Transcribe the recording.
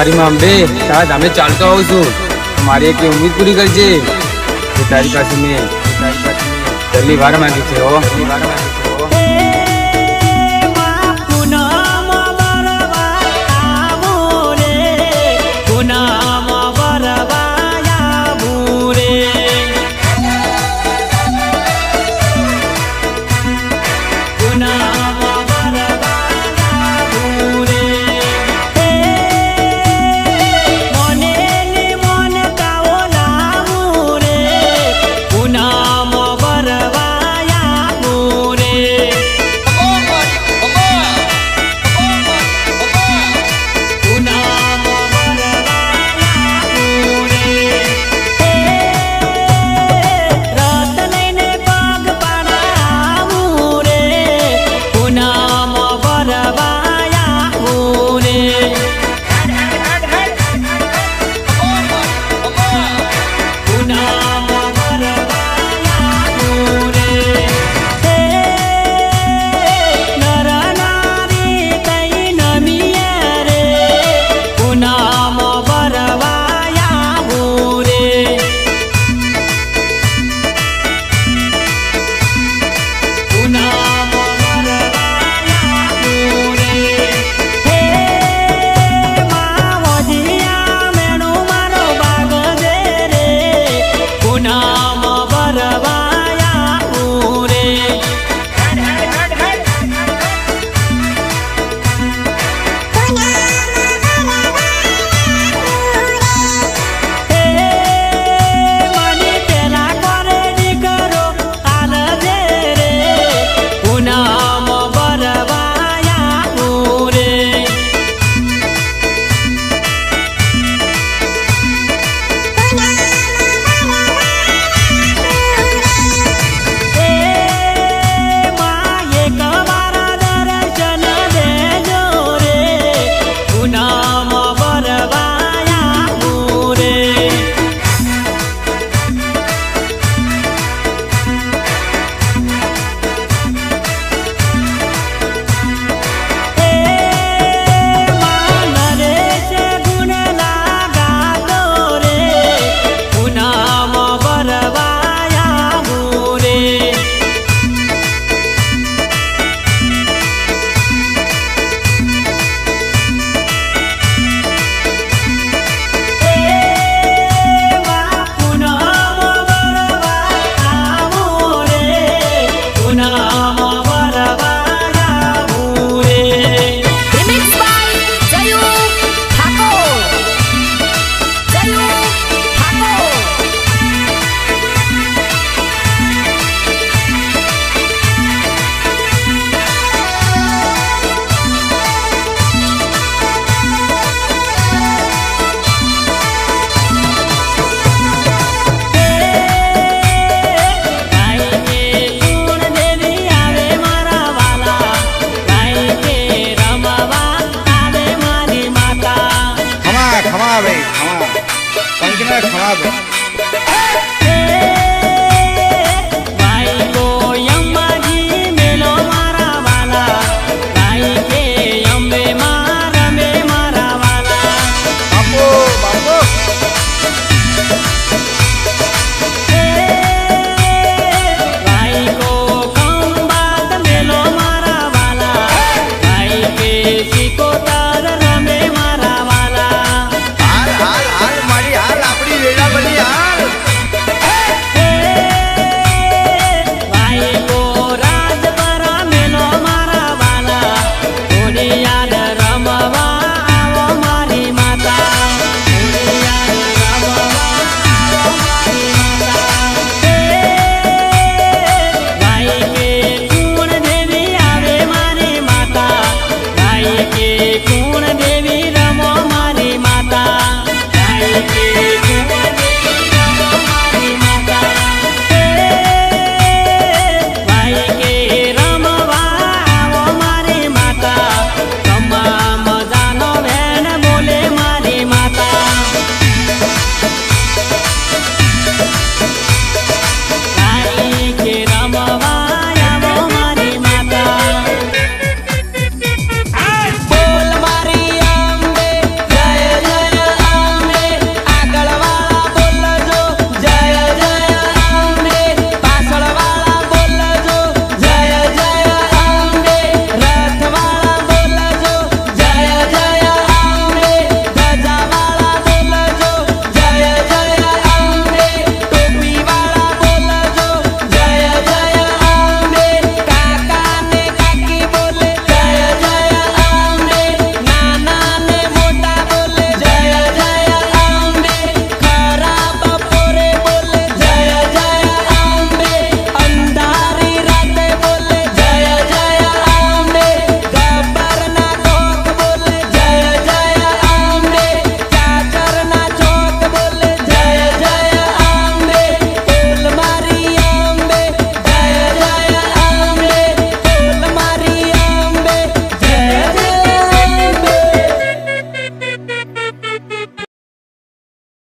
મારી માં અંબે તારા ધામે ચાલતો આવું છું. મારી એક ઉમ્મીદ પૂરી કરજે. તારી પાસે મેં. પહેલી વાર માંગી છે હો.